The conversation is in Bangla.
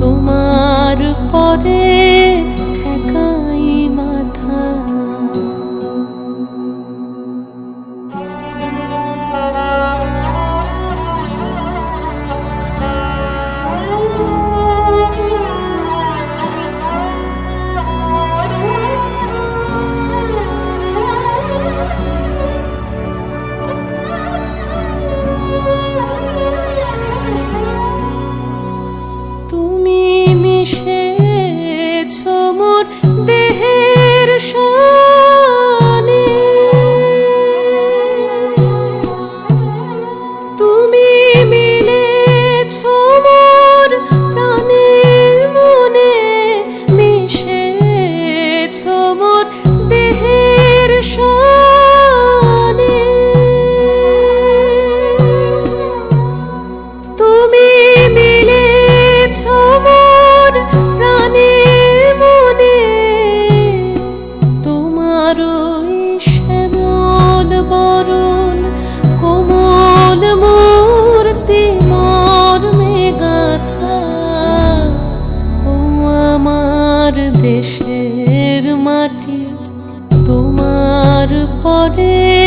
তোমার পরে বরণ কোমল আমার দেশের মাটি তোমার পরে